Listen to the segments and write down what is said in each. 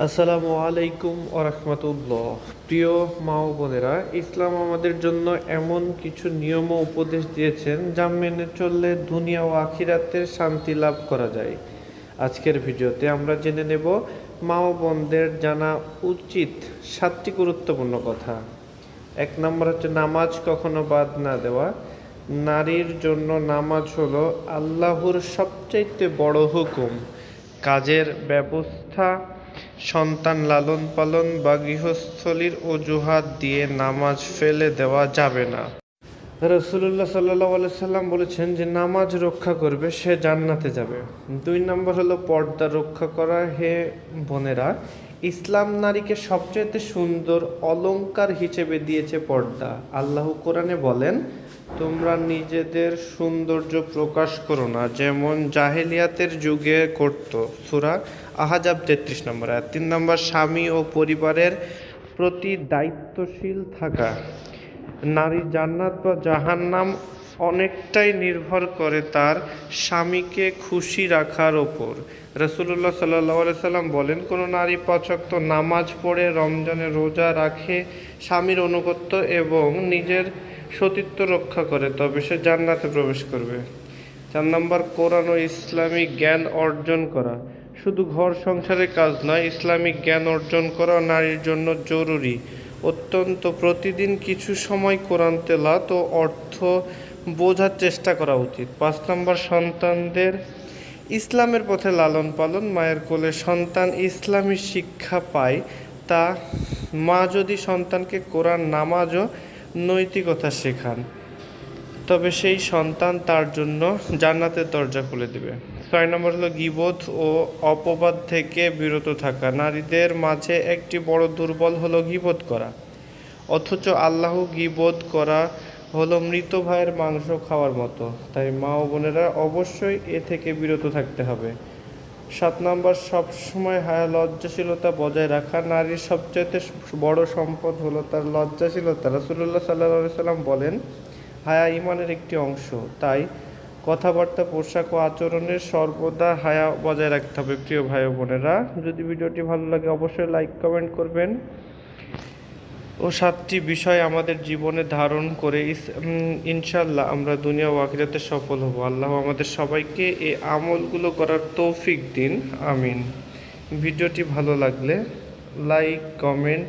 আসসালামু আলাইকুম ওরহমতুল্লাহ প্রিয় মা বোনেরা, ইসলাম আমাদের জন্য এমন কিছু নিয়ম ও উপদেশ দিয়েছেন যা মেনে চললে দুনিয়া ও আখিরাতের শান্তি লাভ করা যায়। আজকের ভিডিওতে আমরা জেনে নেব মা বোনদের জানা উচিত সাতটি গুরুত্বপূর্ণ কথা। এক নম্বর হচ্ছে নামাজ কখনো বাদ না দেওয়া। নারীর জন্য নামাজ হলো আল্লাহর সবচাইতে বড় হুকুম। কাজের ব্যবস্থা সন্তান লালন পালন বা গৃহস্থলীর অজুহাত দিয়ে নামাজ ফেলে দেওয়া যাবে না। রসুল্লাহ সাল্লাহ সাল্লাম বলেছেন যে নামাজ রক্ষা করবে, সে জান্নাতে যাবে। দুই নম্বর হলো পর্দা রক্ষা করা। হে বোনেরা, ইসলাম নারীকে সবচেয়ে সুন্দর অলংকার হিসেবে দিয়েছে পর্দা। আল্লাহ কোরআনে বলেন, তোমরা নিজেদের সৌন্দর্য প্রকাশ করো না, যেমন জাহেলিয়াতের যুগে করত। সুরা আহাজাব তেত্রিশ নম্বর আর তিন নম্বর, স্বামী ও পরিবারের প্রতি দায়িত্বশীল থাকা। নারী জান্নাত বা জাহান্নাম অনেকটাই নির্ভর করে তার স্বামীকে খুশি রাখার ওপর। রসুল্লাহ সাল্লাহ সাল্লাম বলেন, কোনো নারী পছক্ত নামাজ পড়ে রমজানে রোজা রাখে স্বামীর অনুগত্য এবং নিজের সতীত্ব রক্ষা করে, তবে সে জান্নাতে প্রবেশ করবে। চার নম্বর, কোরআন ও ইসলামিক জ্ঞান অর্জন করা। শুধু ঘর সংসারের কাজ নয় ইসলামিক জ্ঞান অর্জন করা নারীর জন্য জরুরি। অত্যন্ত প্রতিদিন কিছু সময় কোরআন তেলাত ও অর্থ বোঝার চেষ্টা করা উচিত। পাঁচ নম্বর, সন্তানদের ইসলামের পথে লালন পালন। মায়ের কোলে সন্তান ইসলামী শিক্ষা পায়, তা মা যদি সন্তানকে কোরআন, নামাজ ও নৈতিকতা শেখান। তবে সেই সন্তান তার জন্য জান্নাতের দরজা খুলে দেবে। ছয় নম্বর হলো গিবোধ ও অপবাদ থেকে বিরত থাকা। নারীদের মাঝে একটি বড় দুর্বল হলো গিবোধ করা। অথচ আল্লাহ গিবোধ করা হলো মৃত ভাইয়ের মাংস খাওয়ার মতো। তাই মা ও বোনেরা অবশ্যই এ থেকে বিরত থাকতে হবে। সাত নম্বর, সবসময় হায়া লজ্জাশীলতা বজায় রাখা। নারীর সবচাইতে বড় সম্পদ হলো তার লজ্জাশীলতা। রাসুল্লাহ সাল্লাহ সাল্লাম বলেন হায়া ইমানের একটি অংশ। তাই কথাবার্তা, পোশাক ও আচরণের সর্বদা হায়া বজায় রাখতে হবে। প্রিয় ভাই বোনেরা, যদি ভিডিওটি ভালো লাগে অবশ্যই লাইক, কমেন্ট করবেন। ও সাতটি বিষয় আমাদের জীবনে ধারণ করে। ইনশাল্লাহ আমরা দুনিয়া ও আখিরাতে সফল হব। আল্লাহ আমাদের সবাইকে এই আমলগুলো করার তৌফিক দিন। আমিন। ভিডিওটি ভালো লাগলে লাইক, কমেন্ট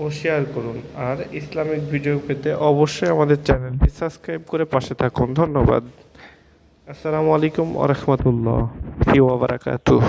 ও শেয়ার করুন। আর ইসলামিক ভিডিও পেতে অবশ্যই আমাদের চ্যানেলটি সাবস্ক্রাইব করে পাশে থাকুন। ধন্যবাদ। আসসালামু আলাইকুম আ রহমতুল্লাহ। বারাকাতুহ।